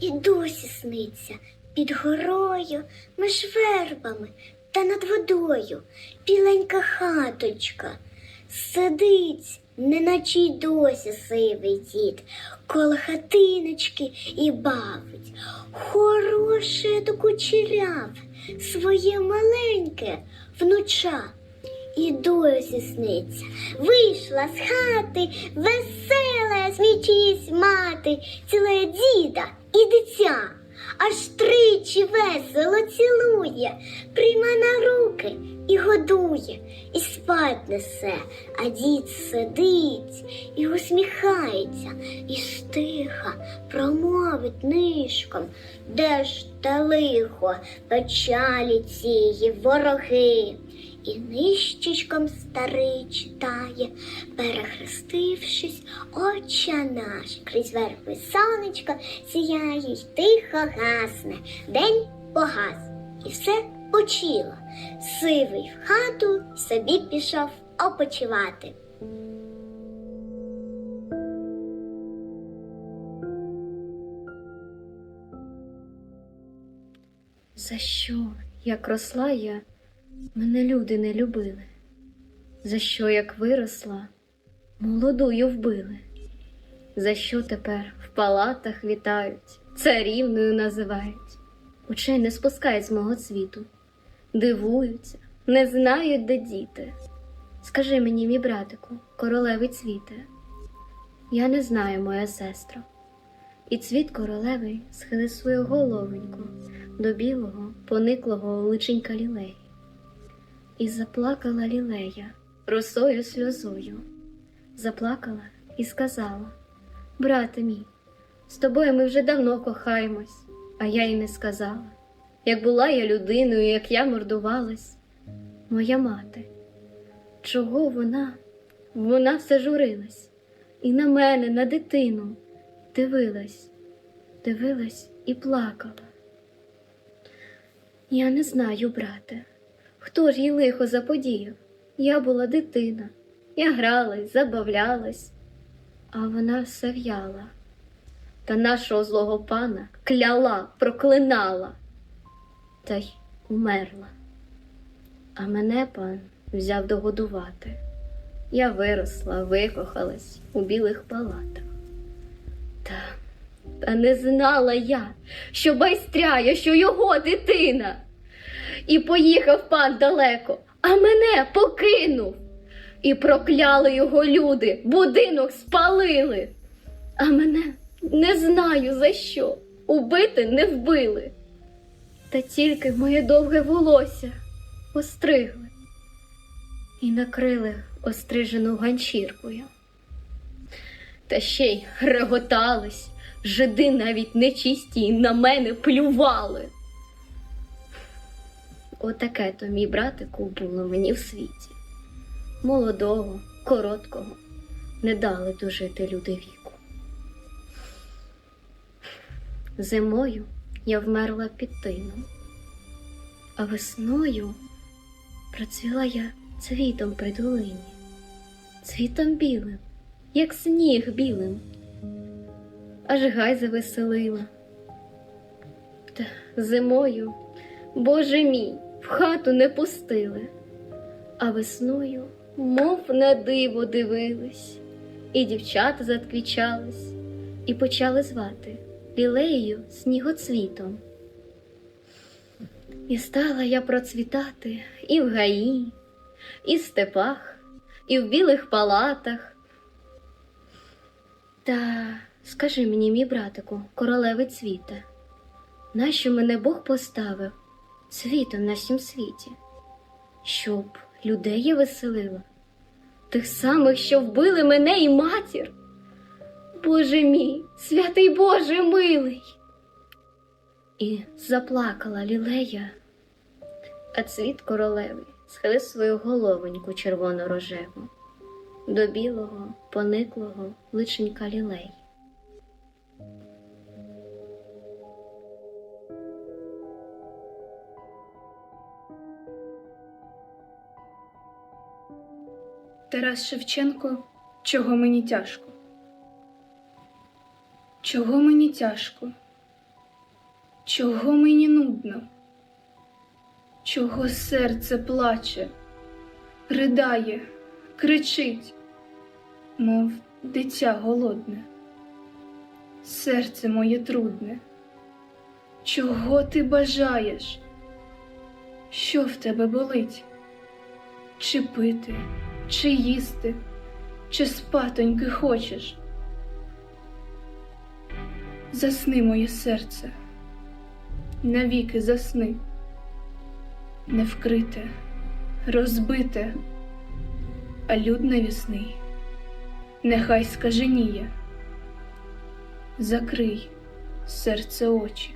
і досі сниться під горою, між вербами та над водою біленька хаточка. Сидить, неначе й досі сивий дід, коло хатиночки і бавить. Хороше до кучеряв, своє маленьке внуча. І досі сниться, вийшла з хати, весела смічись мати, цілує діда і дитя, аж тричі весело цілує, прийма на руки і годує, і спать несе, а дід сидить і усміхається, і стиха промовить нишком, де ж та лихо печалі цієї вороги. І нищечком старий читає, перехрестившись, отча наш, крізь верхи сонечко сіяє й тихо гасне, день погас, і все почило. Сивий в хату собі пішов опочивати. За що, як росла я, мене люди не любили? За що, як виросла, молодую вбили? За що тепер в палатах вітають, царівною називають, очей не спускають з мого світу, дивуються, не знають, де діти. Скажи мені, мій братику, королевий цвіте, я не знаю, моя сестро. І цвіт королевий схилив свою головеньку до білого, пониклого личенька лілеї. І заплакала лілея росою сльозою. Заплакала і сказала: Брате мій, з тобою ми вже давно кохаємось, а я й не сказала. Як була я людиною, як я мордувалась, моя мати, чого вона? Вона все журилась, і на мене, на дитину, дивилась, дивилась і плакала. Я не знаю, брате, хто ж їй лихо заподіяв. Я була дитина, я гралась, забавлялась, а вона все в'яла. Та нашого злого пана кляла, проклинала, та й умерла. А мене пан взяв догодувати. Я виросла, викохалась у білих палатах. Та, та не знала я, що байстряє, що його дитина. І поїхав пан далеко, а мене покинув. І прокляли його люди, будинок спалили. А мене не знаю за що. Убити не вбили. Та тільки моє довге волосся остригли і накрили острижену ганчіркою. Та ще й реготались, жиди навіть нечисті на мене плювали. Отаке то, мій братику, було мені в світі. Молодого, короткого, не дали дожити люди віку. Зимою я вмерла під тином, а весною процвіла я цвітом при долині, цвітом білим, як сніг білим, аж гай завеселила. Та зимою, Боже мій, в хату не пустили, а весною, мов на диво дивились, і дівчата затквічались, і почали звати лілеєю снігоцвітом. І стала я процвітати і в гаї, і в степах, і в білих палатах. Та скажи мені, мій братику, королеви цвіте, нащо мене Бог поставив світом на сім світі, щоб людей веселила, тих самих, що вбили мене і матір. Боже мій, святий Боже милий. І заплакала лілея, а цвіт королеви схилив свою головоньку червоно-рожеву до білого, пониклого личенька лілей. Тарас Шевченко, чого мені тяжко? Чого мені тяжко? чого мені нудно, чого серце плаче, ридає, кричить, мов дитя голодне. Серце моє трудне, чого ти бажаєш? Що в тебе болить? Чи пити, чи їсти, чи спатоньки хочеш? Засни, моє серце, навіки засни, не вкрите, розбите, а люд невісний, нехай скаженіє. Закрий серце очі.